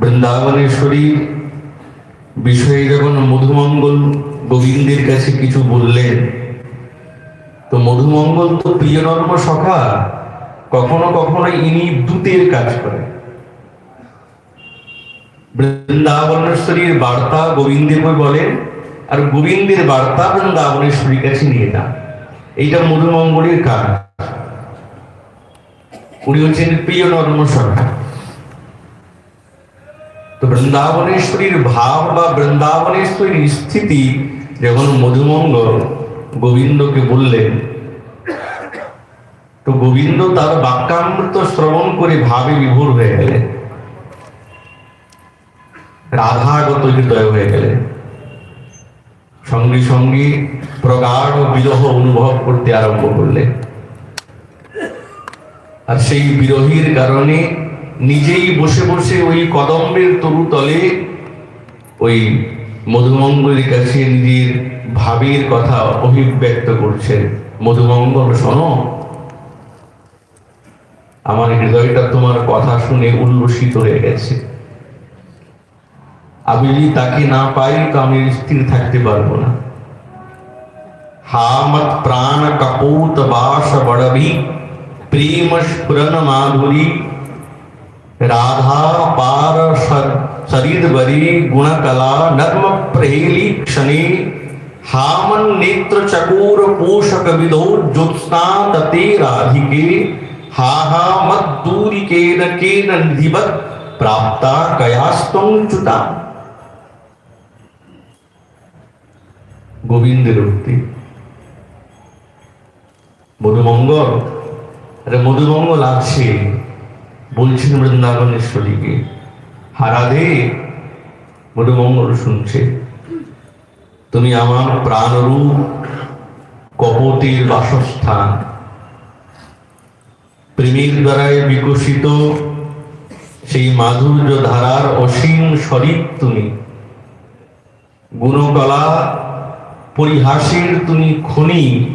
বৃন্দাবনেশ্বরী বিষয়ে যখন মধুমঙ্গল গোবিন্দের কাছে কিছু বললেন। তো মধুমঙ্গল তো প্রিয় নর্ম সখা, কখনো কখনো ইনি দূতের কাজ করে বৃন্দাবনেশ্বরীর বার্তা গোবিন্দের বলেন, আর গোবিন্দের বার্তা বৃন্দাবনেশ্বরীর কাছে নিয়ে যান। এইটা মধুমঙ্গলের কাজ। উনি হচ্ছেন প্রিয় নর্ম সখা। তো বৃন্দাবনেশ্বরীর ভাব বা বৃন্দাবনেশ্বরীর স্থিতি যখন মধুমঙ্গল গোবিন্দকে বললেন, তো গোবিন্দ তার বাক্যামৃত শ্রবণ করে ভাবে বিভোর হয়ে গেলেন। রাধাগত হৃদয় হয়ে গেলেন। সঙ্গে সঙ্গে প্রগাঢ় বিরহ অনুভব করতে আরম্ভ করলেন। আর সেই বিরহীর কারণে নিজেই বসে বসে ওই কদম্বের তরু তলে ওই মধুমঙ্গলের কাছে নিজের ভাবের কথা অভিব্যক্ত করছেন। মধুমঙ্গল, শোনো। আমার হৃদয়টা তোমার কথা শুনে উল্লসিত হয়ে গেছে। আমি যদি তাকে না পাই, তো আমি স্থির থাকতে পারব না। হামত প্রাণ কপোত বাস বড়বি, প্রেম স্ফুরন মাধুরী राधा पार शरीर बरी गुण कला नर्म प्रहेली क्षणे हामन नेत्र चकोर पोषक विदो ज्योत्स्ना तते राधिके हा हा मत दूरी केन केन निधिवत प्राप्ता कयास्तम च्युता গোবিন্দের উক্তি মধুমঙ্গল আরে মধুমঙ্গল আছে বলছেন বৃন্দাবনেশ্বরীকে হারাধে মধুমঙ্গল শুনছে। তুমি আমার প্রাণরূপ, কপতির বাসস্থান। প্রেমের দ্বারায় বিকশিত সেই মাধুর্য ধারার অসীম শরীর তুমি। গুণকলা পরিহাসের তুমি খনি।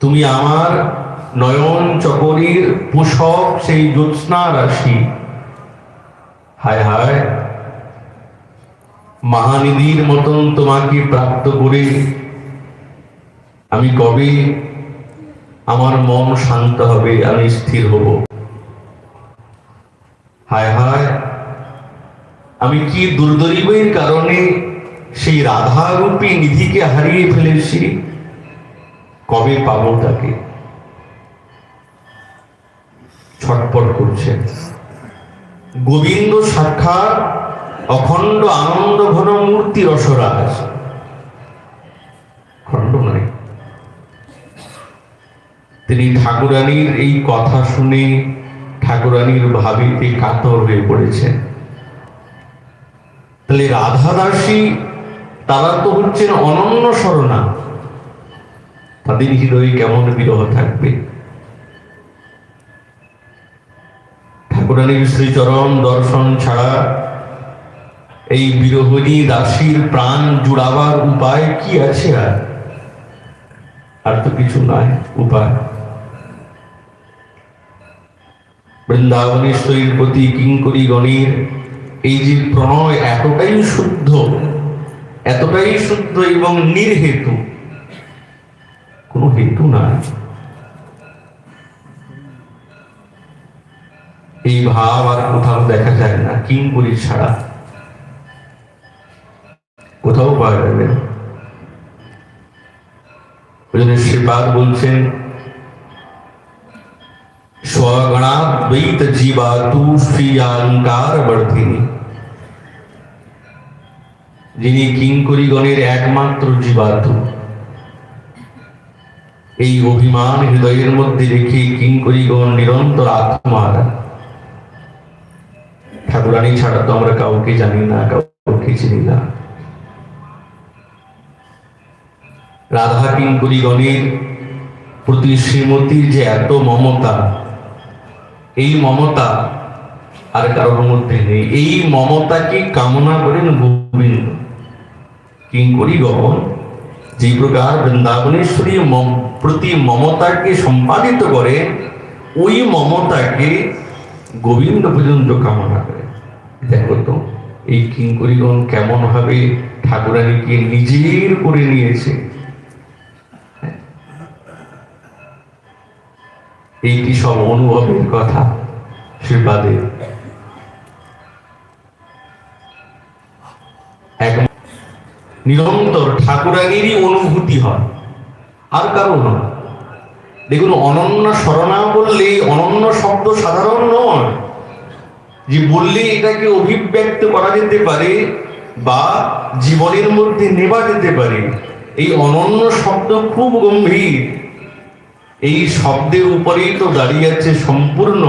তুমি আমার নয়ন চকরির পোষক সেই জ্যোৎস্না রাশি। হায় হায় মহানিধির মতন তোমাকে প্রাপ্ত করে আমি কবে আমার মন শান্ত হবে, আমি স্থির হব? হায় হায় আমি কি দুর্দরিবের কারণে সেই রাধারূপী নিধিকে হারিয়ে ফেলেছি? কবে পাবো তাকে? ছটপট করছেন গোবিন্দ সাক্ষাৎ অখণ্ড আনন্দ ঘন মূর্তি রসরাজ। খণ্ড নয়। তিনি ঠাকুরানীর এই কথা শুনে ঠাকুরানীর ভাবিতে কাতর হয়ে পড়েছেন। তাহলে রাধা দাসী তারা তো হচ্ছেন অনন্য স্মরণা তাদের হৃদয়ে কেমন বিরহ থাকবে? ঠাকুরানীর শ্রীচরণ দর্শন ছাড়া এই বিরোহী দাসীর প্রাণ জুড়াবার উপায় কি আছে আর? আর তো কিছু নাই, উপায়। বৃন্দাবনেশ্বরীর প্রতি কিঙ্করী গণের এই যে প্রণয় এতটাই শুদ্ধ এতটাই শুদ্ধ এবং নির্হেতু, কোনো হেতু নাই। এই ভাব আর কোথাও দেখা যায় না কিঙ্করি ছাড়া। কোথাও পাওয়া যাবে ওই শ্রীপাদ বলছেন স্বগণাদ্বৈত জীবাতু শ্রীয়াঙ্কার বর্ধিনী। যিনি কিঙ্করিগণের একমাত্র জীবাতু। এই অভিমান হৃদয়ের মধ্যে রেখে কিঙ্করিগণ নিরন্তর আত্মার ঠাকুরানী ছাড়া তো আমরা কাউকে জানি না, কাউকে চিনি না। রাধা কিঙ্করিগণের প্রতি শ্রীমতীর যে এত মমতা, এই মমতা আর কারোর মধ্যে নেই। এই মমতাকে কামনা করেন গোবিন্দ। কিঙ্করিগণ যে প্রকার বৃন্দাবনেশ্বরী প্রতি মমতাকে সম্পাদিত করে, ওই মমতাকে গোবিন্দ পর্যন্ত কামনা করে। দেখো তো, এই কিঙ্করিগণ কেমন ভাবে ঠাকুরানীকে নিজের করে নিয়েছে। এই কি সব অনুভবের কথা শ্রীপাদের এক নিরন্তর ঠাকুরানীরই অনুভূতি হয়। আর কারও নয়। দেখুন, অনন্য স্মরণা বললে অনন্য শব্দ সাধারণ নয়। যে বললে এটাকে অভিব্যক্ত করা যেতে পারে বা জীবনের মধ্যে নেওয়া যেতে পারে, এই অনন্য শব্দ খুব গম্ভীর। এই শব্দের উপরেই তো দাঁড়িয়ে আছে সম্পূর্ণ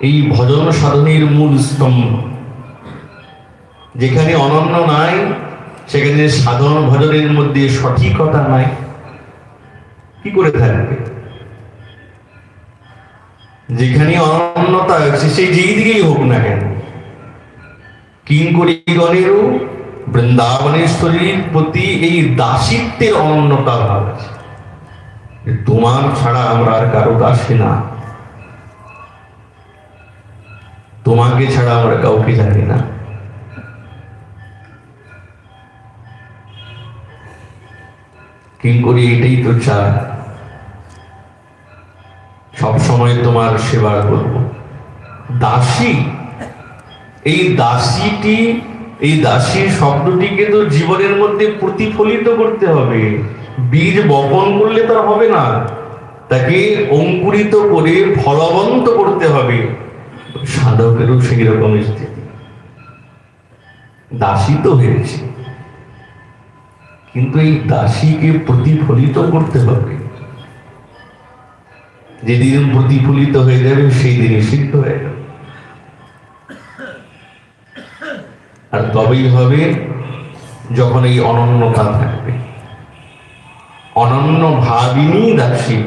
এই ভজন সাধনের মূল স্তম্ভ। যেখানে অনন্য নাই, সেখানে সাধন ভজনের মধ্যে সঠিকতা নাই। কি করে থাকবে? যেখানে অনন্যতা আছে সেই যেই দিকেই হোক না কেন, কিঙ্করিগণেরও বৃন্দাবনেশ্বরীর প্রতি এই দাসিত্বের অনন্যতা ভাব আছে। তোমার ছাড়া আমরা আর কারও দাসী না। তোমাকে ছাড়া আমরা কাউকে জানি না। কিঙ্করি এটাই তো চায়। সবসময় তোমার সেবা করব। দাসী, এই দাসীটি, এই দাসী শব্দটিকে তো জীবনের মধ্যে প্রতিফলিত করতে হবে। বীজ বপন করলে তার হবে না। তাকে অঙ্কুরিত করে ফলবন্ত করতে হবে। সাধকেরও সেই রকম স্থিতি। দাসী তো হয়েছে। কিন্তু এই দাসীকে প্রতিফলিত করতে হবে। যেদিন প্রতিফলিত হয়ে যাবে, সেই দিনই সিদ্ধ হয়ে যাবে। আর তবেই হবে যখন এই অনন্যতা থাকবে। অনন্য ভাবিনী দাসী।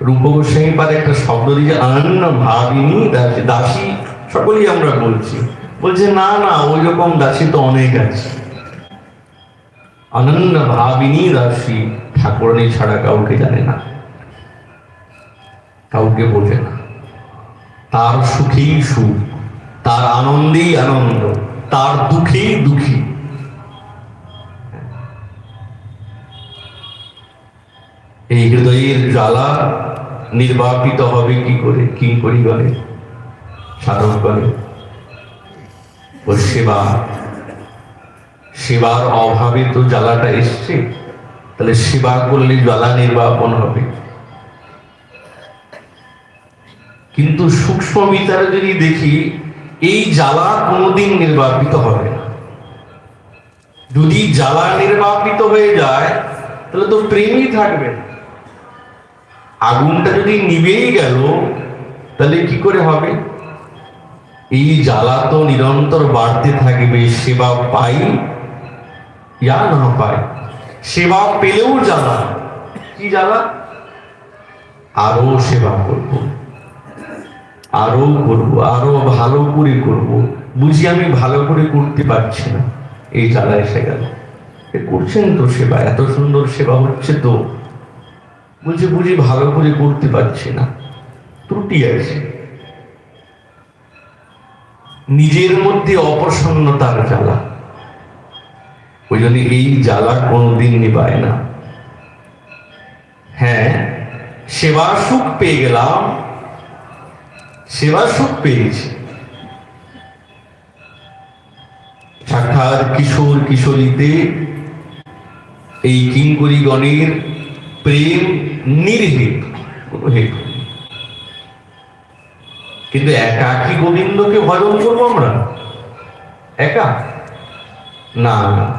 রূপ গোস্বামী একটা শব্দ দিয়ে অনন্য ভাবিনী দাসী। দাসী সকলেই আমরা বলছি। বলছে, না না ওই রকম দাসী তো অনেক আছে। অনন্য ভাবিনী দাসী ঠাকুরানী ছাড়া কাউকে জানে না। কাউকে বোঝে না। তার সুখেই সুখ, তার আনন্দেই আনন্দ, তার দুঃখেই দুঃখী। এই হৃদয়ের জ্বালা নির্বাপিত হবে কি করে? কি গলে সাধন করে ও সেবা, সেবার অভাবে তো জ্বালাটা এসছে। তাহলে সেবা করলে জ্বালা নির্বাপন হবে। কিন্তু সূক্ষ্ম বিচারে যদি দেখি, এই জ্বালা কোনোদিন নির্বাপিত হবে না। যদি জ্বালা নির্বাপিত হয়ে যায়, তাহলে তো প্রেমই থাকবে। আগুনটা যদি নিভেই গেল, তাহলে কি করে হবে? এই জ্বালা তো নিরন্তর বাড়তে থাকবে, সেবা পাই ইয়া না পাই। সেবা পেলেও জ্বালা। কি জ্বালা? আরও সেবা করব। আরও করব, আরও ভালো করে করব। বুঝি আমি ভালো করে করতে পারছি না। এই জ্বালা এসে গেল। করছেন তো সেবা, এত সুন্দর সেবা হচ্ছে তো। বলছে বুঝি ভালো করে করতে পারছি না। ত্রুটি আছে। নিজের মধ্যে অপ্রসন্নতার জ্বালা। ওই জন্য এই জ্বালা কোনোদিন নিবায় না। হ্যাঁ সেবা সুখ পেয়ে গেলাম। সেবা সুখ পেয়েছি। সাক্ষাৎ কিশোর কিশোরীতে এই কিঙ্করিগণের প্রেম নির্হিত কোনো হেতু নেই। কিন্তু একাকি গোবিন্দকে ভজন করব আমরা? একা? না।